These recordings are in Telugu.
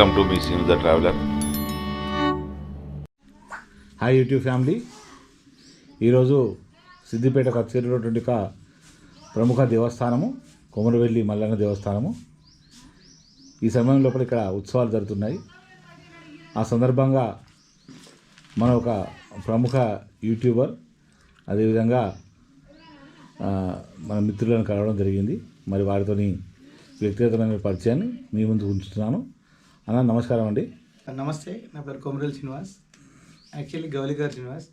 Welcome to me seen the traveller hi YouTube family ఈరోజు సిద్దిపేట కచేరిలోటువంటి ఒక ప్రముఖ దేవస్థానము కొమరవెల్లి మల్లన్న దేవస్థానము. ఈ సమయం లోపల ఇక్కడ ఉత్సవాలు జరుగుతున్నాయి. ఆ సందర్భంగా మన ఒక ప్రముఖ యూట్యూబర్ అదేవిధంగా మన మిత్రులను కలవడం జరిగింది. మరి వారితోని వ్యక్తిగతమైన పరిచయాన్ని మీ ముందు ఉంచుతున్నాను. అన్న నమస్కారం అండి. నమస్తే. నా పేరు కొమరల్లి శ్రీనివాస్. యాక్చువల్లీ గౌలిగారు శ్రీనివాస్.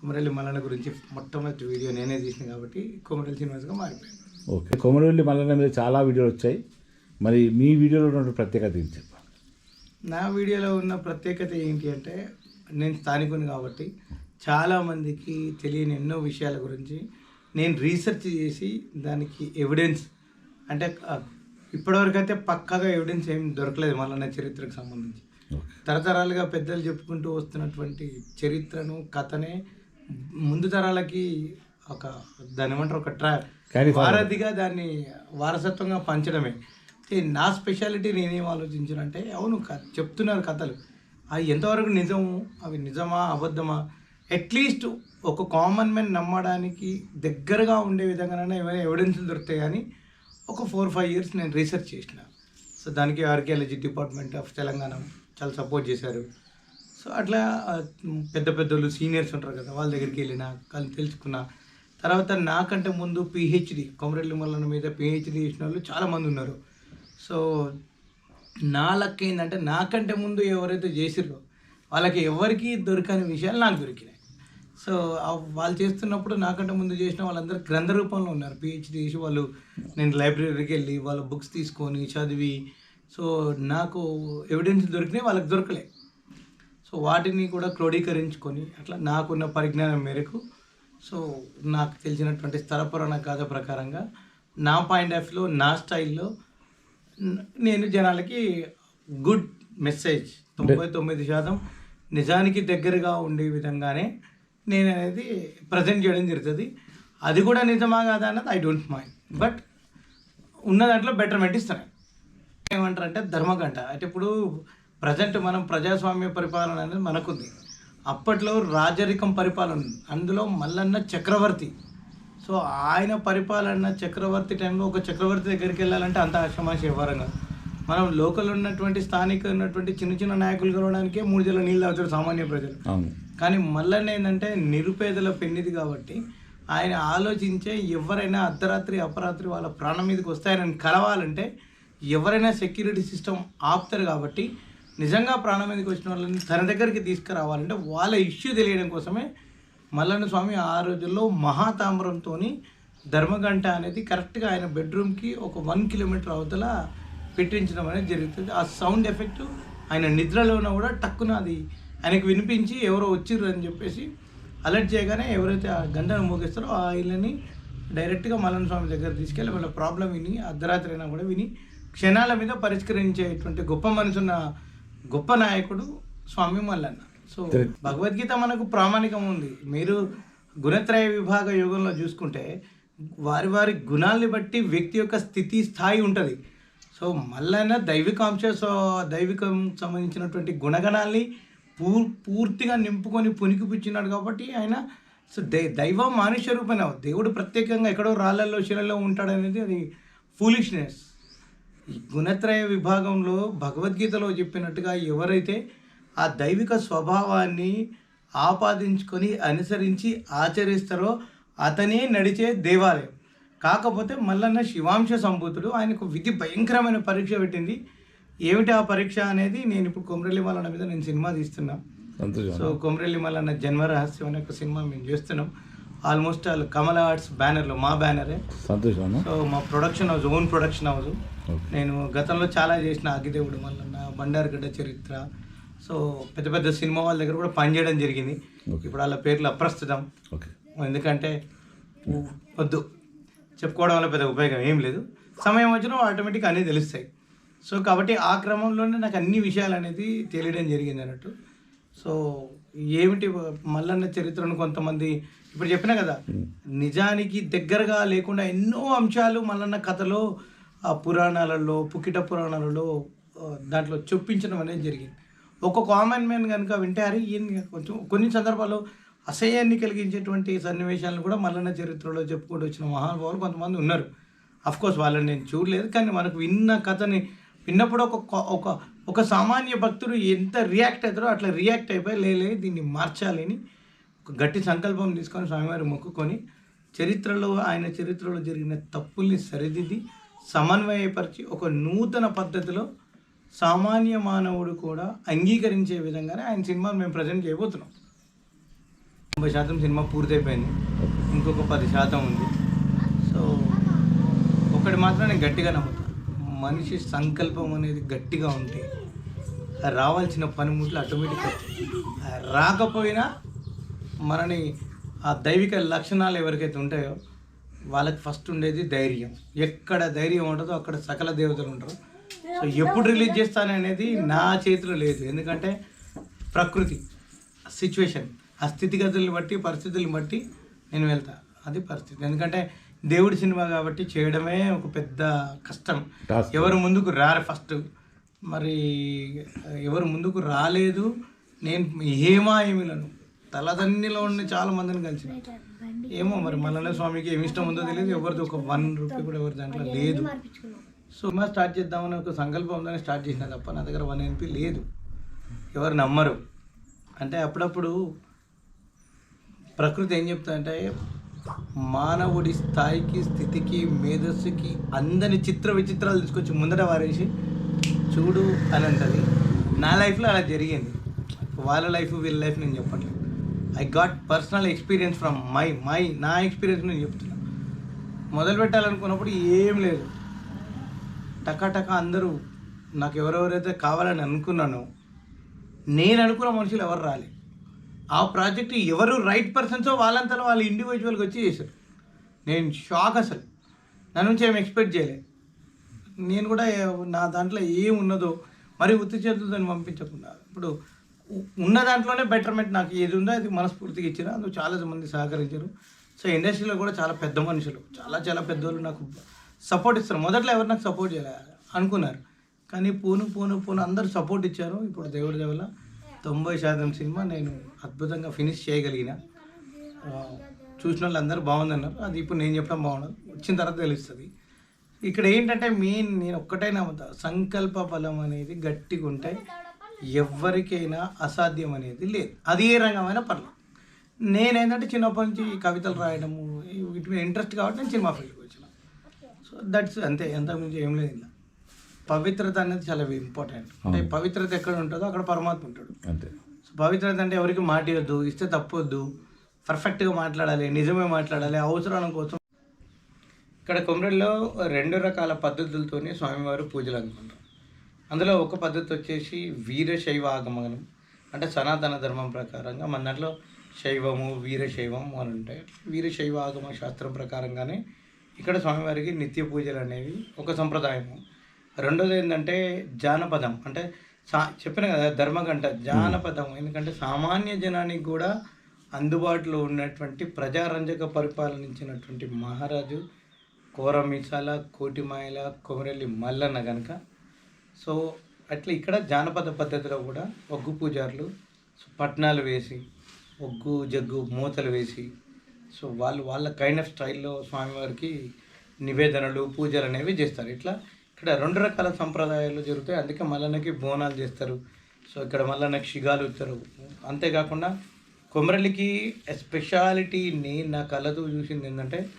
కొమరల్లి మల్లన్న గురించి మొట్టమొదటి వీడియో నేనే తీసిన కాబట్టి కొమరల్లి శ్రీనివాస్గా మారిపోయాను. ఓకే. కొమరవెల్లి మల్లన్న మీద చాలా వీడియోలు వచ్చాయి. మరి మీ వీడియోలో ఉన్న ప్రత్యేకత ఏంటి చెప్పండి. నా వీడియోలో ఉన్న ప్రత్యేకత ఏంటి అంటే నేను స్థానికుని కాబట్టి చాలామందికి తెలియని ఎన్నో విషయాల గురించి నేను రీసెర్చ్ చేసి దానికి ఎవిడెన్స్ అంటే ఇప్పటివరకు అయితే పక్కాగా ఎవిడెన్స్ ఏం దొరకలేదు మల్లన్న చరిత్రకు సంబంధించి. తరతరాలుగా పెద్దలు చెప్పుకుంటూ వస్తున్నటువంటి చరిత్రను కథనే ముందు తరాలకి ఒక దాని ఏమంటారు ఒక ట్రా. వారధిగా దాన్ని వారసత్వంగా పంచడమే. నా స్పెషాలిటీ నేనేం ఆలోచించానంటే అవును చెప్తున్నారు కథలు. అవి ఎంతవరకు నిజము అవి నిజమా? అబద్ధమా? అట్లీస్ట్ ఒక కామన్ మ్యాన్ నమ్మడానికి దగ్గరగా ఉండే విధంగానే ఏమైనా ఎవిడెన్స్ దొరుకుతాయి కానీ ఒక ఫోర్ ఫైవ్ ఇయర్స్ నేను రీసెర్చ్ చేసిన. సో దానికి ఆర్కియాలజీ డిపార్ట్మెంట్ ఆఫ్ తెలంగాణ చాలా సపోర్ట్ చేశారు. సో అట్లా పెద్ద పెద్దోళ్ళు సీనియర్స్ ఉంటారు కదా వాళ్ళ దగ్గరికి వెళ్ళిన వాళ్ళు తెలుసుకున్నా. తర్వాత నాకంటే ముందు పిహెచ్డి కొమరెల్లి మల్లన్న మీద పిహెచ్డి చేసిన వాళ్ళు చాలామంది ఉన్నారు. సో నా లక్ ఏంటంటే నాకంటే ముందు ఎవరైతే చేసిర్రో వాళ్ళకి ఎవరికి దొరకని విషయాలు నాకు దొరికినాయి. సో వాళ్ళు చేస్తున్నప్పుడు నాకంటే ముందు చేసిన వాళ్ళందరూ గ్రంథ రూపంలో ఉన్నారు. పిహెచ్డి చేసి వాళ్ళు నేను లైబ్రరీకి వెళ్ళి వాళ్ళ బుక్స్ తీసుకొని చదివి సో నాకు ఎవిడెన్స్ దొరికినాయి వాళ్ళకి దొరకలే. సో వాటిని కూడా క్రోడీకరించుకొని అట్లా నాకున్న పరిజ్ఞానం మేరకు సో నాకు తెలిసినటువంటి స్థలపురాణ కథ గాథ ప్రకారంగా నా పాయింట్ ఆఫ్ వ్యూలో నా స్టైల్లో నేను జనాలకి గుడ్ మెసేజ్ తొంభై తొమ్మిది శాతం నిజానికి దగ్గరగా ఉండే విధంగానే నేను అనేది ప్రజెంట్ చేయడం జరుగుతుంది. అది కూడా నిజమా కాదా అన్నది ఐ డోంట్ మైండ్ బట్ ఉన్న దాంట్లో బెటర్మెంట్ ఇస్తాను. ఏమంటారంటే ధర్మగంట అంటే ఇప్పుడు ప్రజెంట్ మనం ప్రజాస్వామ్య పరిపాలన అనేది మనకుంది. అప్పట్లో రాజరికం పరిపాలన ఉంది. అందులో మల్లన్న చక్రవర్తి. సో ఆయన పరిపాలన చక్రవర్తి టైంలో ఒక చక్రవర్తి దగ్గరికి వెళ్ళాలంటే అంత ఆశమాష ఇవ్వరంగా మనం లోకల్ ఉన్నటువంటి స్థానిక ఉన్నటువంటి చిన్న చిన్న నాయకులు కలవడానికే మూడు జల నీళ్ళు తాగుతారు సామాన్య ప్రజలు. కానీ మళ్ళీ ఏంటంటే నిరుపేదల పెన్నిది కాబట్టి ఆయన ఆలోచించే ఎవరైనా అర్ధరాత్రి అపరాత్రి వాళ్ళ ప్రాణం మీదకి వస్తాయని కలవాలంటే ఎవరైనా సెక్యూరిటీ సిస్టమ్ ఆపుతారు కాబట్టి నిజంగా ప్రాణం మీదకి వచ్చిన వాళ్ళని తన దగ్గరికి తీసుకురావాలంటే వాళ్ళ ఇష్యూ తెలియడం కోసమే మల్లన్న స్వామి ఆ రోజుల్లో మహాతామ్రంతో ధర్మగంట అనేది కరెక్ట్గా ఆయన బెడ్రూమ్కి ఒక వన్ కిలోమీటర్ అవతల పెట్టించడం అనేది జరుగుతుంది. ఆ సౌండ్ ఎఫెక్ట్ ఆయన నిద్రలోన కూడా టక్కున అది ఆయనకు వినిపించి ఎవరో వచ్చిర్రు అని చెప్పేసి అలర్ట్ చేయగానే ఎవరైతే ఆ గంటను మోగిస్తారో ఆ ఇళ్ళని డైరెక్ట్గా మల్లన్న స్వామి దగ్గర తీసుకెళ్ళి వాళ్ళ ప్రాబ్లం విని అర్ధరాత్రి అయినా కూడా విని క్షణాల మీద పరిష్కరించేటువంటి గొప్ప మనసున్న గొప్ప నాయకుడు స్వామి మల్లన్న. సో భగవద్గీత మనకు ప్రామాణికం ఉంది. మీరు గుణత్రయ విభాగ యోగంలో చూసుకుంటే వారి వారి గుణాలని బట్టి వ్యక్తి యొక్క స్థితి స్థాయి ఉంటుంది. సో మల్లన్న దైవికాంశ సో దైవికం సంబంధించినటువంటి గుణగణాల్ని పూర్ పూర్తిగా నింపుకొని పునికిపుచ్చినాడు కాబట్టి ఆయన సో దై దైవం మానుష్య రూపమైన దేవుడు ప్రత్యేకంగా ఎక్కడో రాళ్ళల్లో శిలలో ఉంటాడనేది అది ఫూలిష్నెస్ ఈ గుణత్రయ విభాగంలో భగవద్గీతలో చెప్పినట్టుగా ఎవరైతే ఆ దైవిక స్వభావాన్ని ఆపాదించుకొని అనుసరించి ఆచరిస్తారో అతనే నడిచే దేవాలయం. కాకపోతే మల్లన్న శివాంశ సంభూతుడు ఆయనకు విధి భయంకరమైన పరీక్ష పెట్టింది. ఏమిటి ఆ పరీక్ష అనేది? నేను ఇప్పుడు కొమరెల్లి మల్లన్న మీద నేను సినిమా తీస్తున్నా. సో కొమరెల్లి మల్లన్న జన్మ రహస్యం అనే ఒక సినిమా మేము చేస్తున్నాం. ఆల్మోస్ట్ ఆల్ కమల ఆర్ట్స్ బ్యానర్లో మా బ్యానరే. సంతోషం సో మా production house own production house. నేను గతంలో చాలా చేసిన అగ్గిదేవుడు మల్లన్న బండారుగడ్డ చరిత్ర. సో పెద్ద పెద్ద సినిమా వాళ్ళ దగ్గర కూడా పనిచేయడం జరిగింది. ఇప్పుడు వాళ్ళ పేర్లు అప్రస్తుతం. ఎందుకంటే వద్దు. చెప్పుకోవడం వల్ల పెద్ద ఉపయోగం ఏం లేదు. సమయం వచ్చినా ఆటోమేటిక్ అన్నీ తెలుస్తాయి. సో కాబట్టి ఆ క్రమంలోనే నాకు అన్ని విషయాలు అనేది తెలియడం జరిగింది అన్నట్టు. సో ఏమిటి మల్లన్న చరిత్రను కొంతమంది ఇప్పుడు చెప్పినా కదా నిజానికి దగ్గరగా లేకుండా ఎన్నో అంశాలు మల్లన్న కథలో ఆ పురాణాలలో పుకిట పురాణాలలో దాంట్లో చొప్పించడం అనేది జరిగింది. ఒక కామన్ మ్యాన్ కనుక వింటే అరే ఈయన కొంచెం కొన్ని సందర్భాల్లో అసహ్యాన్ని కలిగించేటువంటి సన్నివేశాలను కూడా మల్లన్న చరిత్రలో చెప్పుకుంటూ వచ్చిన మహానుభావులు కొంతమంది ఉన్నారు. అఫ్ కోర్స్ వాళ్ళని నేను చూడలేదు కానీ మనకు విన్న కథని విన్నప్పుడు ఒక ఒక ఒక సామాన్య భక్తుడు ఎంత రియాక్ట్ అవుతారో అట్లా రియాక్ట్ అయిపోయి లేలే దీన్ని మార్చాలని ఒక గట్టి సంకల్పం తీసుకొని స్వామివారి మొక్కుకొని చరిత్రలో ఆయన చరిత్రలో జరిగిన తప్పుల్ని సరిదిద్ది సమన్వయపరిచి ఒక నూతన పద్ధతిలో సామాన్య మానవుడు కూడా అంగీకరించే విధంగానే ఆయన సినిమాను మేము ప్రజెంట్ చేయబోతున్నాం. తొంభై శాతం సినిమా పూర్తయిపోయింది. ఇంకొక పది శాతం ఉంది. సో ఒకటి మాత్రం నేను గట్టిగా నమ్ముతాను మనిషి సంకల్పం అనేది గట్టిగా ఉంటే రావాల్సిన పనిముట్లు ఆటోమేటిక్గా రాకపోయినా మనని ఆ దైవిక లక్షణాలు ఎవరికైతే ఉంటాయో వాళ్ళకి ఫస్ట్ ఉండేది ధైర్యం. ఎక్కడ ధైర్యం ఉంటుందో అక్కడ సకల దేవతలు ఉంటారు. సో ఎప్పుడు రిలీజ్ చేస్తాను అనేది నా చేతిలో లేదు. ఎందుకంటే ప్రకృతి సిచ్యువేషన్ ఆ స్థితిగతుల్ని బట్టి పరిస్థితుల్ని బట్టి నేను వెళ్తా. అది పరిస్థితి. ఎందుకంటే దేవుడి సినిమా కాబట్టి చేయడమే ఒక పెద్ద కష్టం. ఎవరు ముందుకు రారు ఫస్ట్. మరి ఎవరు ముందుకు రాలేదు. నేను ఏమా ఏమిలను? తలదన్నిలో ఉన్న చాలా మందిని కలిసిన. ఏమో మరి మల్లన్న స్వామికి ఏమి ఇష్టం ఉందో తెలియదు. ఎవరిది ఒక వన్ రూపీ కూడా ఎవరి దాంట్లో లేదు. సో సినిమా స్టార్ట్ చేద్దామని ఒక సంకల్పం ఉందని స్టార్ట్ చేసిన. తప్ప నా దగ్గర వన్ ఎన్పి లేదు. ఎవరు నమ్మరు. అంటే అప్పుడప్పుడు ప్రకృతి ఏం చెప్తుందంటే మానవుడి స్థాయికి స్థితికి మేధస్సుకి అందని చిత్ర విచిత్రాలు తీసుకొచ్చి ముందట వారేసి చూడు అని అంటది. నా లైఫ్లో అలా జరిగింది. వాళ్ళ లైఫ్ వీళ్ళ లైఫ్ నేను చెప్పట్లేదు. I got personal experience from my my నా ఎక్స్పీరియన్స్ నేను చెప్తున్నా. మొదలు పెట్టాలనుకున్నప్పుడు ఏం లేదు. టకాటక అందరూ నాకు ఎవరెవరైతే కావాలని అనుకున్నానో నేను అనుకున్న మనుషులు ఎవరు రాలే. ఆ ప్రాజెక్ట్ ఎవరు రైట్ పర్సన్సో వాళ్ళంతా వాళ్ళు ఇండివిజువల్గా వచ్చి చేశారు. నేను షాక్ అసలు. నా నుంచి ఏం ఎక్స్పెక్ట్ చేయలే. నేను కూడా నా దాంట్లో ఏం ఉన్నదో మరి ఉత్తి చేతులతో పంపించకుండా. ఇప్పుడు ఉన్న దాంట్లోనే బెటర్మెంట్ నాకు ఏది ఉందో అది మనస్ఫూర్తిగా ఇచ్చిన. అందుకు చాలా మంది సహకరించారు. సో ఇండస్ట్రీలో కూడా చాలా పెద్ద మనుషులు. చాలా చాలా పెద్దోళ్ళు నాకు సపోర్ట్ ఇస్తారు. మొదట్లో ఎవరు నాకు సపోర్ట్ చేయాలి అనుకున్నారు. కానీ పోను పోను పోను అందరూ సపోర్ట్ ఇచ్చారు. ఇప్పుడు దేవుడి దేవల తొంభై శాతం సినిమా నేను అద్భుతంగా ఫినిష్ చేయగలిగిన. చూసిన వాళ్ళు అందరూ బాగుందన్నారు. అది ఇప్పుడు నేను చెప్పడం బాగుండదు. వచ్చిన తర్వాత తెలుస్తుంది. ఇక్కడ ఏంటంటే మెయిన్ నేను ఒక్కటే నమ్ముతా. సంకల్ప బలం అనేది గట్టిగా ఉంటే ఎవరికైనా అసాధ్యం అనేది లేదు. అది ఏ రంగమైనా పర్లేదు. నేనేంటంటే చిన్నప్పటి నుంచి కవితలు రాయడము వీటి మీద ఇంట్రెస్ట్ కాబట్టి నేను సినిమా ఫీల్డ్కి వచ్చిన. సో దట్స్ అంతే. ఎంతకుమించి ఏం లేదు ఇలా పవిత్రత అనేది చాలా ఇంపార్టెంట్ అంటే పవిత్రత ఎక్కడ ఉంటుందో అక్కడ పరమాత్మ ఉంటాడు. అంతే. సో పవిత్రత అంటే ఎవరికి మాట ఇవ్వద్దు ఇస్తే తప్పొద్దు. పర్ఫెక్ట్గా మాట్లాడాలి నిజమే మాట్లాడాలి అవసరాల కోసం. ఇక్కడ కొమరెల్లో రెండు రకాల పద్ధతులతోనే స్వామివారు పూజలు అందుకుంటారు అందులో ఒక పద్ధతి వచ్చేసి వీరశైవ ఆగమనం అంటే సనాతన ధర్మం ప్రకారంగా మన దాంట్లో శైవము వీరశైవం అని ఉంటాయి. వీరశైవ ఆగమ శాస్త్రం ప్రకారంగానే ఇక్కడ స్వామివారికి నిత్య పూజలు అనేవి ఒక సంప్రదాయము. రెండోది ఏంటంటే జానపదం. అంటే సా చెప్పిన కదా ధర్మగంట జానపదం. ఎందుకంటే సామాన్య జనానికి కూడా అందుబాటులో ఉన్నటువంటి ప్రజారంజక పరిపాలనించినటువంటి మహారాజు కోరమిసాల కోటిమాయల కొమరెల్లి మల్లన్న కనుక సో అట్లా ఇక్కడ జానపద పద్ధతిలో కూడా ఒగ్గు పూజారులు సో పట్నాలు వేసి ఒగ్గు జగ్గు మూతలు వేసి సో వాళ్ళు వాళ్ళ కైండ్ ఆఫ్ స్టైల్లో స్వామివారికి నివేదనలు పూజలు అనేవి చేస్తారు. ఇట్లా ఇక్కడ రెండు రకాల సంప్రదాయాలు జరుగుతాయి. అందుకే మల్లన్నకి బోనాలు చేస్తారు. సో ఇక్కడ మల్లన్నకి షిగాలు ఇస్తారు. అంతేకాకుండా కొమరలికి ఎస్పెషాలిటీ నేను నా కళ్ళతో చూసింది ఏంటంటే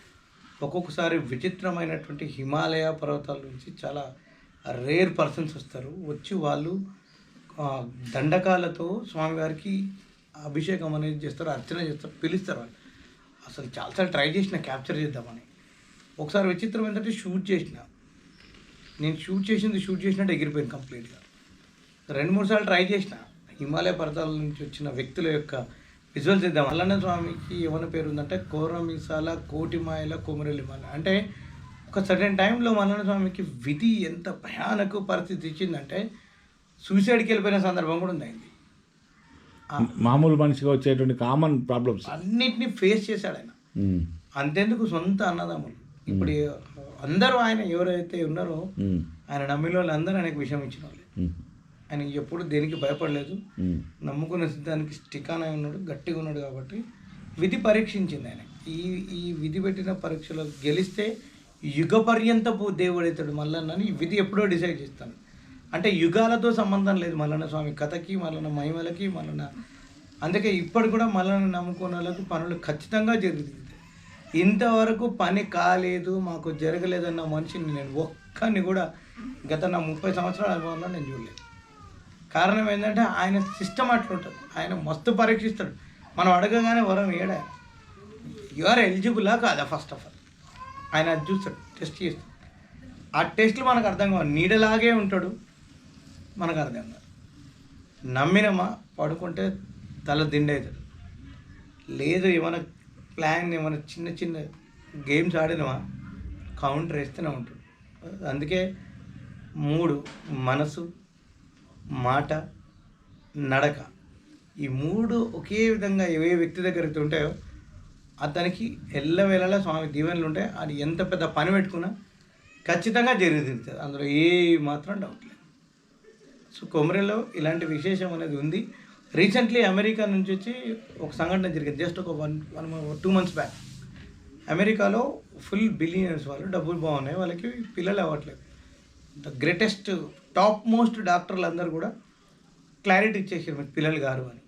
ఒక్కొక్కసారి విచిత్రమైనటువంటి హిమాలయ పర్వతాల నుంచి చాలా రేర్ పర్సన్స్ వస్తారు. వచ్చి వాళ్ళు దండకాలతో స్వామివారికి అభిషేకం అనేది చేస్తారు అర్చన చేస్తారు పిలుస్తారు వాళ్ళు. అసలు చాలాసార్లు ట్రై చేసిన క్యాప్చర్ చేద్దామని. ఒకసారి విచిత్రం ఏంటంటే షూట్ చేసిన. నేను షూట్ చేసింది షూట్ చేసినట్టు ఎగిరిపోయింది కంప్లీట్గా రెండు మూడు సార్లు ట్రై చేసిన. హిమాలయ పర్వతాల నుంచి వచ్చిన వ్యక్తుల యొక్క విజువల్స్ ఇద్దాం. అల్లన్న స్వామికి ఏమైనా పేరు ఉందంటే కోరమిసాల కోటిమాయల కొమరెల్లి మాల అంటే ఒక సర్టెన్ టైంలో మల్లన్న స్వామికి విధి ఎంత భయానక పరిస్థితి ఇచ్చిందంటే సూసైడ్కి వెళ్ళిపోయిన సందర్భం కూడా ఉంది. మామూలు మనిషిగా వచ్చేటువంటి కామన్ ప్రాబ్లమ్స్ అన్నిటినీ ఫేస్ చేశాడు ఆయన. అంతెందుకు సొంత అన్నదమ్ములు. ఇప్పుడు అందరూ ఆయన ఎవరైతే ఉన్నారో ఆయన నమ్మిన వాళ్ళందరూ ఆయనకు విషయం ఇచ్చిన వాళ్ళు. ఆయన ఎప్పుడు దేనికి భయపడలేదు. నమ్ముకున్న సిద్ధానికి స్టికాన్ అయి ఉన్నాడు గట్టిగా ఉన్నాడు కాబట్టి విధి పరీక్షించింది ఆయన. ఈ ఈ విధి పెట్టిన పరీక్షలో గెలిస్తే యుగ పర్యంతపు దేవుడైతాడు మల్లన్నని విధి ఎప్పుడో డిసైడ్ చేస్తాను. అంటే యుగాలతో సంబంధం లేదు మల్లన్న స్వామి కథకి మల్లన్న మహిమలకి మల్లన్న అందుకే ఇప్పటి కూడా మల్లన్న నమ్ముకున్న వాళ్ళకి పనులు ఖచ్చితంగా జరుగుతుంది ఇంతవరకు పని కాలేదు మాకు జరగలేదన్న మనిషిని నేను ఒక్కరిని కూడా గత నా ముప్పై సంవత్సరాల అనుభవంలో నేను చూడలేదు. కారణం ఏంటంటే ఆయన సిస్టమ్ అట్లుంటుంది ఆయన మస్తు పరీక్షిస్తాడు. మనం అడగగానే వరం ఏడా యు ఆర్ ఎలిజిబులా కాదా ఫస్ట్ ఆఫ్ ఆల్ ఆయన అది చూస్తాడు టెస్ట్ చేస్తాడు. ఆ టెస్ట్లు మనకు అర్థం కావాలి నీడలాగే ఉంటాడు మనకు అర్థం కాదు. నమ్మినమా? పడుకుంటే తల దిండవుతాడు లేదు ఏమైనా ప్లాన్ ఏమైనా చిన్న చిన్న గేమ్స్ ఆడినవా? కౌంటర్ వేస్తూనే ఉంటాడు అందుకే మూడు మనసు మాట నడక. ఈ మూడు ఒకే విధంగా ఏ వ్యక్తి దగ్గర అయితే ఉంటాయో అతనికి ఎల్లవేళలా స్వామి దీవెనలు ఉంటాయి. అది ఎంత పెద్ద పని పెట్టుకున్నా ఖచ్చితంగా జరుగుతుంది అందులో ఏ మాత్రం డౌట్ లేదు. సో కొమరేలో ఇలాంటి విశేషం అనేది ఉంది. రీసెంట్లీ అమెరికా నుంచి వచ్చి ఒక సంఘటన జరిగింది. జస్ట్ ఒక one one two months back అమెరికాలో ఫుల్ బిలియనర్స్ వాళ్ళు డబ్బులు బాగున్నాయి. వాళ్ళకి పిల్లలు అవ్వట్లేదు. ద గ్రేటెస్ట్ టాప్ మోస్ట్ డాక్టర్లు అందరూ కూడా క్లారిటీ ఇచ్చేసారు. మీరు పిల్లలు గారు అని.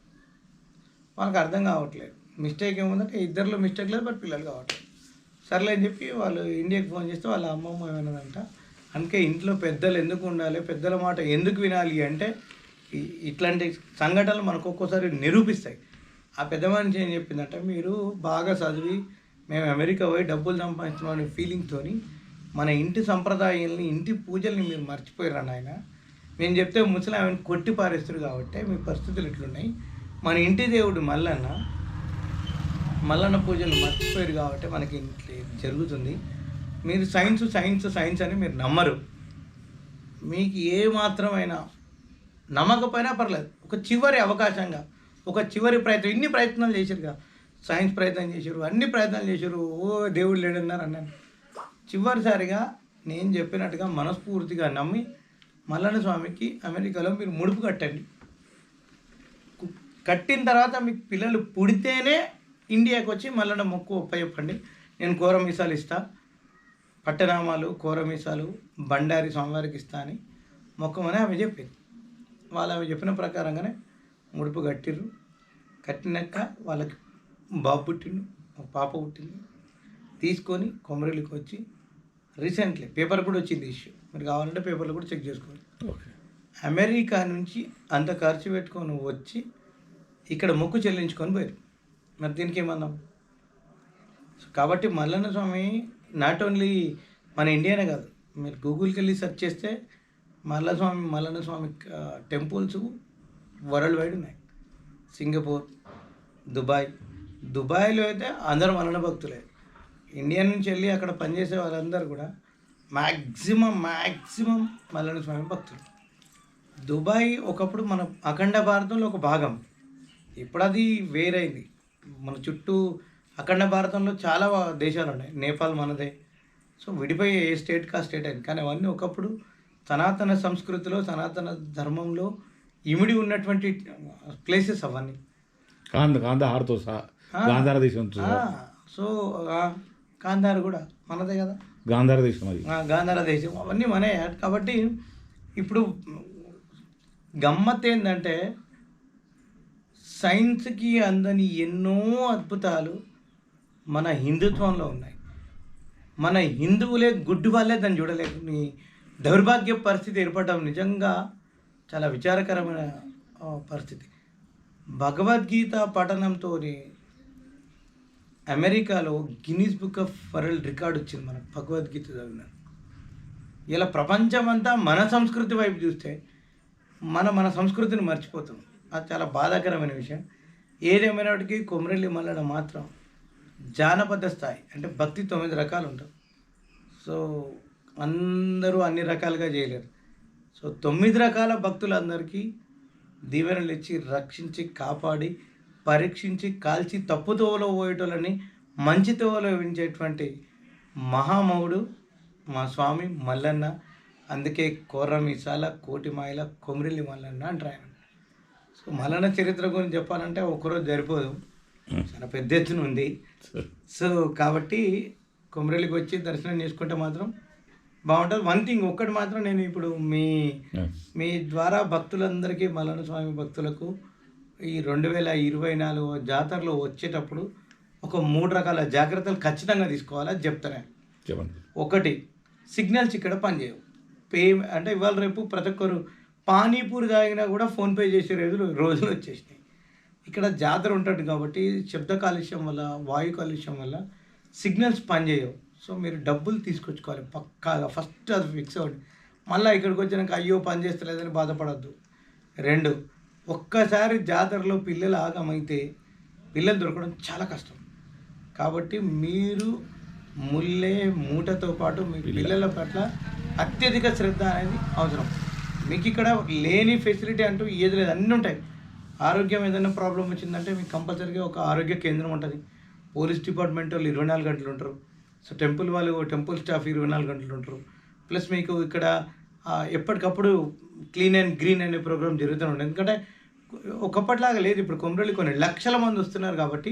వాళ్ళకి అర్థం కావట్లేదు. మిస్టేక్ ఏముందంటే ఇద్దరిలో మిస్టేక్ లేదు బట్ పిల్లలు కావట్లేదు. సర్లే అని చెప్పి వాళ్ళు ఇండియాకి ఫోన్ చేస్తే వాళ్ళ అమ్మమ్మ ఏమన్నదంట అందుకే ఇంట్లో పెద్దలు ఎందుకు ఉండాలి? పెద్దల మాట ఎందుకు వినాలి? అంటే ఇట్లాంటి సంఘటనలు మనకు ఒక్కోసారి నిరూపిస్తాయి. ఆ పెద్ద మనిషి ఏం చెప్పిందంటే మీరు బాగా చదివి మేము అమెరికా పోయి డబ్బులు సంపాదించడం అనే ఫీలింగ్తో మన ఇంటి సంప్రదాయాల్ని ఇంటి పూజల్ని మీరు మర్చిపోయారు నాయన. నేను చెప్తే ముసలి ఆమెను కొట్టి పారేస్తారు కాబట్టి మీ పరిస్థితులు ఇట్లున్నాయి. మన ఇంటి దేవుడు మల్లన్న మల్లన్న పూజలు మర్చిపోయారు కాబట్టి మనకి జరుగుతుంది. మీరు సైన్స్ సైన్స్ సైన్స్ అని మీరు నమ్మరు. మీకు ఏ మాత్రమైనా నమ్మకపోయినా పర్లేదు. ఒక చివరి అవకాశంగా ఒక చివరి ప్రయత్నం ఇన్ని ప్రయత్నాలు చేశారుగా సైన్స్ ప్రయత్నం చేశారు అన్ని ప్రయత్నాలు చేశారు ఓ దేవుడు లేడన్నారు అన్నాను. చివరిసారిగా నేను చెప్పినట్టుగా మనస్ఫూర్తిగా నమ్మి మల్లన్న స్వామికి అమెరికాలో మీరు ముడుపు కట్టండి. కట్టిన తర్వాత మీకు పిల్లలు పుడితేనే ఇండియాకి వచ్చి మల్లన్న మొక్కు ఒప్పచెప్పండి నేను కూర మీసాలు ఇస్తా. పట్టనామాలు కూర మీసాలు బండారి స్వామివారికి ఇస్తా అని మొక్కమని ఆమె చెప్పింది వాళ్ళు ఆమె చెప్పిన ప్రకారంగానే ముడుపు కట్టిర్రు. కట్టినాక వాళ్ళకి బాబు పుట్టిండు పాప పుట్టింది. తీసుకొని కొమరేలికి వచ్చి రీసెంట్లీ పేపర్ కూడా వచ్చింది ఇష్యూ. మీరు కావాలంటే పేపర్లు కూడా చెక్ చేసుకోండి. అమెరికా నుంచి అంత ఖర్చు పెట్టుకొని వచ్చి ఇక్కడ మొక్కు చెల్లించుకొని పోయారు. మరి దీనికి ఏమన్నాం? కాబట్టి మల్లన్న స్వామి నాట్ ఓన్లీ మన ఇండియానే కాదు. మీరు గూగుల్కి వెళ్ళి సెర్చ్ చేస్తే Mallaswamy Mallanna Swamy temples world wide ఉన్నాయి. Singapore Dubai. దుబాయ్లో అయితే అందరూ మల్లన్న భక్తులే. ఇండియా నుంచి వెళ్ళి అక్కడ పనిచేసే వాళ్ళందరూ కూడా మ్యాక్సిమం మ్యాక్సిమం మల్లన్న స్వామి భక్తులు. దుబాయ్ ఒకప్పుడు మన అఖండ భారతంలో ఒక భాగం. ఇప్పుడు అది వేరైంది. మన చుట్టూ అఖండ భారతంలో చాలా దేశాలు ఉన్నాయి నేపాల్ మనదే. సో విడిపోయి ఏ స్టేట్కి స్టేట్ అయింది. కానీ అవన్నీ ఒకప్పుడు సనాతన సంస్కృతిలో సనాతన ధర్మంలో ఇమిడి ఉన్నటువంటి ప్లేసెస్ అవన్నీ. కాంద కాందహార్తో సహా. గాంధార దేశంతో సో కాందార్ కూడా మనదే కదా. గాంధార దేశం అది. గాంధార దేశం అవన్నీ మనే. కాబట్టి ఇప్పుడు గమ్మత్ ఏంటంటే సైన్స్కి అందని ఎన్నో అద్భుతాలు మన హిందుత్వంలో ఉన్నాయి. మన హిందువులే గుడ్డు వాళ్ళే దాన్ని చూడలేదు నీ దౌర్భాగ్య పరిస్థితి ఏర్పడడం నిజంగా చాలా విచారకరమైన పరిస్థితి. భగవద్గీత పఠనంతో అమెరికాలో Guinness Book of World Record వచ్చింది మనకు భగవద్గీత చదివిన. ఇలా ప్రపంచమంతా మన సంస్కృతి వైపు చూస్తే మన మన సంస్కృతిని మర్చిపోతాం అది చాలా బాధాకరమైన విషయం. ఏదేమైనప్పటికీ కొమరెల్లి మల్లడ మాత్రం జానపద స్థాయి అంటే భక్తి తొమ్మిది రకాలు ఉంటాం సో అందరూ అన్ని రకాలుగా చేయలేరు. సో తొమ్మిది రకాల భక్తులందరికీ దీవెనలు ఇచ్చి రక్షించి కాపాడి పరీక్షించి కాల్చి తప్పు తోవలో పోయేటోళ్ళని మంచి తోవలో వించేటువంటి మహామౌడు మా స్వామి మల్లన్న. అందుకే కోర్ర మీసాల కోటి మాయల కొమిరిల్లి మల్లన్న అంటారు ఆయన. సో మల్లన్న చరిత్ర గురించి చెప్పాలంటే ఒకరోజు సరిపోదు. చాలా పెద్ద ఎత్తున ఉంది. సో కాబట్టి కొమరెల్లికి వచ్చి దర్శనం చేసుకుంటే మాత్రం బాగుంటుంది. వన్ థింగ్ ఒక్కటి మాత్రం నేను ఇప్పుడు మీ మీ ద్వారా భక్తులందరికీ మల్లన్న స్వామి భక్తులకు ఈ రెండు వేల ఇరవై నాలుగు జాతరలో వచ్చేటప్పుడు ఒక మూడు రకాల జాగ్రత్తలు ఖచ్చితంగా తీసుకోవాలని చెప్తాను చెప్పండి. ఒకటి సిగ్నల్స్ ఇక్కడ పనిచేయవు. పే అంటే ఇవాళ రేపు ప్రతి ఒక్కరు పానీపూరి తాగినా కూడా ఫోన్పే చేసే రోజులు రోజులు వచ్చేసినాయి. ఇక్కడ జాతర ఉంటుంది కాబట్టి శబ్ద కాలుష్యం వల్ల వాయు కాలుష్యం వల్ల సిగ్నల్స్ పనిచేయవు. సో మీరు డబ్బులు తీసుకొచ్చుకోవాలి పక్కాగా. ఫస్ట్ అది ఫిక్స్ అవ్వండి. మళ్ళీ ఇక్కడికి వచ్చినాక అయ్యో పని చేస్తలేదని బాధపడద్దు. రెండు ఒక్కసారి జాతరలో పిల్లలు ఆగమైతే పిల్లలు దొరకడం చాలా కష్టం. కాబట్టి మీరు ముల్లే మూటతో పాటు మీ పిల్లల. పట్ల అత్యధిక శ్రద్ధ అనేది అవసరం. మీకు ఇక్కడ లేని ఫెసిలిటీ అంటూ ఏది లేదు. అన్నీ ఉంటాయి. ఆరోగ్యం ఏదైనా ప్రాబ్లం వచ్చిందంటే మీకు కంపల్సరీగా ఒక ఆరోగ్య కేంద్రం ఉంటుంది. పోలీస్ డిపార్ట్మెంట్ వాళ్ళు ఇరవై నాలుగు గంటలు ఉంటారు. సో టెంపుల్ వాళ్ళు టెంపుల్ స్టాఫ్ ఇరవై నాలుగు గంటలు ఉంటారు. ప్లస్ మీకు ఇక్కడ ఎప్పటికప్పుడు క్లీన్ అండ్ గ్రీన్ అనే ప్రోగ్రామ్ జరుగుతూ ఉంటుంది. ఎందుకంటే ఒకప్పటిలాగా లేదు. ఇప్పుడు కొమరళ్ళు కొన్ని లక్షల మంది వస్తున్నారు కాబట్టి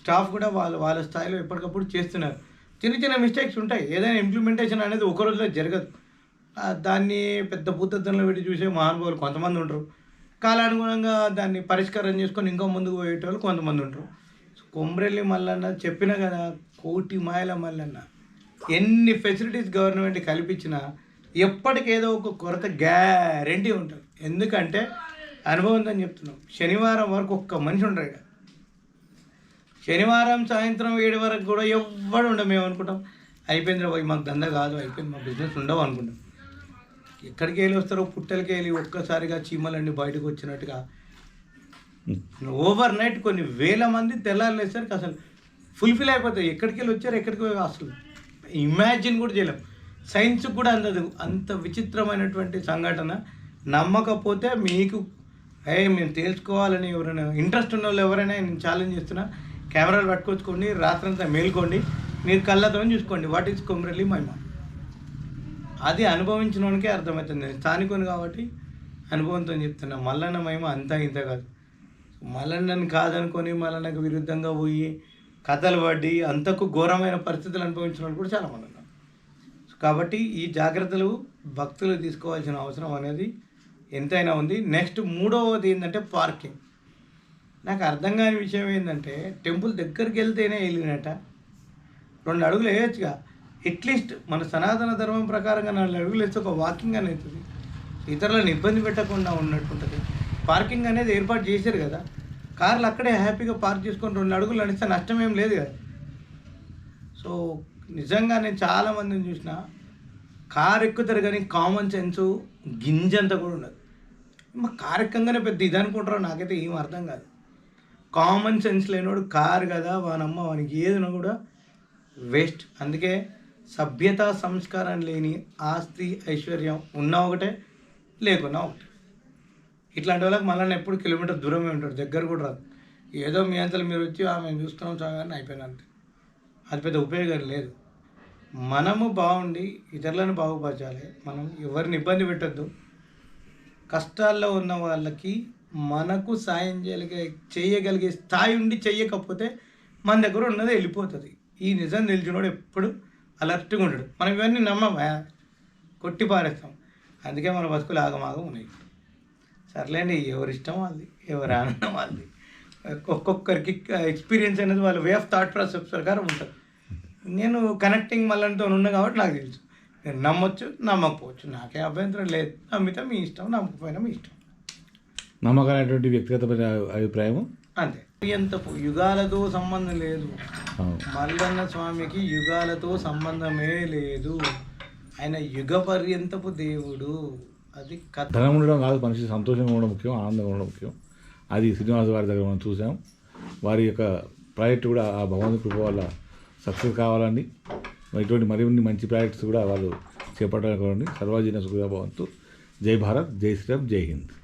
స్టాఫ్ కూడా వాళ్ళ వాళ్ళ స్థాయిలో ఎప్పటికప్పుడు చేస్తున్నారు. చిన్న చిన్న మిస్టేక్స్ ఉంటాయి. ఏదైనా ఇంప్లిమెంటేషన్ అనేది ఒక రోజులో జరగదు. దాన్ని పెద్ద భూతద్దంలో పెట్టి చూసే మహానుభావులు కొంతమంది ఉంటారు. కాలానుగుణంగా దాన్ని పరిష్కారం చేసుకొని ఇంకా ముందుకు పోయేటోళ్ళు కొంతమంది ఉంటారు. కొమరెల్లి మల్లన్న చెప్పిన కదా కోటి మాయల మల్లన్న. ఎన్ని ఫెసిలిటీస్ గవర్నమెంట్ కల్పించినా ఎప్పటికేదో ఒక కొరత గ్యారంటీ ఉంటుంది. ఎందుకంటే అనుభవంతో చెప్తున్నాం. శనివారం వరకు ఒక్క మనిషి ఉండరు శనివారం సాయంత్రం ఏడు వరకు కూడా ఎవ్వడు ఉండం మేము అనుకుంటాం. అయిపోయింది రా మాకు దంద కాదు అయిపోయింది మా బిజినెస్ ఉండవు అనుకుంటాం. ఎక్కడికి వెళ్ళి వస్తారో పుట్టలకి వెళ్ళి ఒక్కసారిగా చీమలన్నీ బయటకు వచ్చినట్టుగా. ఓవర్ నైట్ కొన్ని వేల మంది తెల్లారులేసరికి అసలు ఫుల్ఫిల్ అయిపోతాయి. ఎక్కడికి వెళ్ళి వచ్చారు ఎక్కడికి పోయి అసలు? ఇమాజిన్ కూడా చేయలేం. సైన్స్ కూడా అందదు. అంత విచిత్రమైనటువంటి సంఘటన. నమ్మకపోతే మీకు ఏ మేము తెలుసుకోవాలని ఎవరైనా ఇంట్రెస్ట్ ఉన్న వాళ్ళు ఎవరైనా నేను ఛాలెంజ్ చేస్తున్నా. కెమెరాలు పట్టుకొచ్చుకోండి రాత్రంతా మేల్కోండి. మీరు కళ్ళతో చూసుకోండి. వాట్ ఈస్ కొమరలి మహిమ అది అనుభవించిన వానికే అర్థమవుతుంది. స్థానికుని కాబట్టి అనుభవంతో చెప్తున్నా. మల్లన్న మహిమ అంతా ఇంత కాదు. మల్లన్నని కాదనుకొని మల్లన్నకు విరుద్ధంగా పోయి కథలు పడి అంతకు ఘోరమైన పరిస్థితులు అనుభవించిన వాళ్ళు కూడా చాలామంది ఉన్నారు. కాబట్టి ఈ జాగ్రత్తలు భక్తులు తీసుకోవాల్సిన అవసరం అనేది ఎంతైనా ఉంది. నెక్స్ట్ మూడవది ఏంటంటే పార్కింగ్. నాకు అర్థం కాని విషయం ఏంటంటే టెంపుల్ దగ్గరికి వెళ్తేనే వెళ్ళినట్ట రెండు అడుగులు వేయొచ్చుగా. అట్లీస్ట్ మన సనాతన ధర్మం ప్రకారంగా నాలుగు అడుగులు వేస్తే ఒక వాకింగ్ అనేది ఇతరులను ఇబ్బంది పెట్టకుండా ఉన్నట్టుంటుంది. పార్కింగ్ అనేది ఏర్పాటు చేశారు కదా. కార్లు అక్కడే హ్యాపీగా పార్క్ చేసుకొని రెండు అడుగులు నడిస్తే నష్టం ఏం లేదు కదా. సో నిజంగా నేను చాలా మందిని చూసిన కార్ ఎక్కుతారు కానీ కామన్ సెన్స్ గింజంతా కూడా ఉండదు. మా కార్ ఎక్కంగానే పెద్ద ఇది అనుకుంటారో నాకైతే ఏం అర్థం కాదు. కామన్ సెన్స్ లేనివాడు కారు కదా వానమ్మ వానికి ఏదైనా కూడా వేస్ట్ అందుకే సభ్యత సంస్కారం లేని ఆస్తి ఐశ్వర్యం ఉన్నా ఒకటే లేకున్నా ఒకటే. ఇట్లాంటి వాళ్ళకి మళ్ళీ ఎప్పుడు కిలోమీటర్ దూరమే ఉంటాడు దగ్గర కూడా రాదు. ఏదో మీ అంతలో మీరు వచ్చి "ఆ, మేము చూస్తున్నాం సాగాన్ని అయిపోయిన అంతే. అది పెద్ద ఉపయోగం లేదు. మనము బాగుండి ఇతరులను బాగుపరచాలి. మనం ఎవరిని ఇబ్బంది పెట్టద్దు. కష్టాల్లో ఉన్న వాళ్ళకి మనకు సాయం చేయగలిగే చేయగలిగే స్థాయి ఉండి చెయ్యకపోతే మన దగ్గర ఉన్నది వెళ్ళిపోతుంది. ఈ నిజం నిలిచినోడు ఎప్పుడు అలర్ట్గా ఉండడు. మనం ఇవన్నీ నమ్మమా కొట్టి పారేస్తాం. అందుకే మన బతుకులు ఆగమాగం ఉన్నాయి. సర్లేండి ఎవరి ఇష్టం వాళ్ళది ఎవరి ఆనందం వాళ్ళది ఒక్కొక్కరికి ఎక్స్పీరియన్స్ అనేది వాళ్ళ వే ఆఫ్ థాట్ ప్రాసెస్ ప్రకారం ఉంటుంది. నేను కనెక్టింగ్ మళ్ళంతో ఉన్నా కాబట్టి నాకు తెలుసు. నేను నమ్మొచ్చు నమ్మకపోవచ్చు. నాకే అభ్యంతరం లేదు. నమ్మితే మీ ఇష్టం నమ్మకపోయినా మీ ఇష్టం. నమ్మకమైనటువంటి వ్యక్తిగతమైన అభిప్రాయం అంతే. ఎంత యుగాలతో సంబంధం లేదు. మల్లన్న స్వామికి యుగాలతో సంబంధమే లేదు. ఆయన యుగ పర్యంతపు దేవుడు. అది ధనం ఉండడం కాదు మనిషి సంతోషంగా ఉండడం ముఖ్యం ఆనందంగా ఉండడం ముఖ్యం. అది శ్రీనివాస వారి దగ్గర మనం చూసాం వారి యొక్క ప్రాజెక్ట్ కూడా ఆ భగవంతుడి కృప వల్ల సక్సెస్ కావాలండి. మరి ఇటువంటి మరిన్ని మంచి ప్రాజెక్ట్స్ కూడా వాళ్ళు చేపట్టాలని సర్వజన సుఖ భవంతు. జై భారత్ జై శ్రీరామ్ జై హింద్.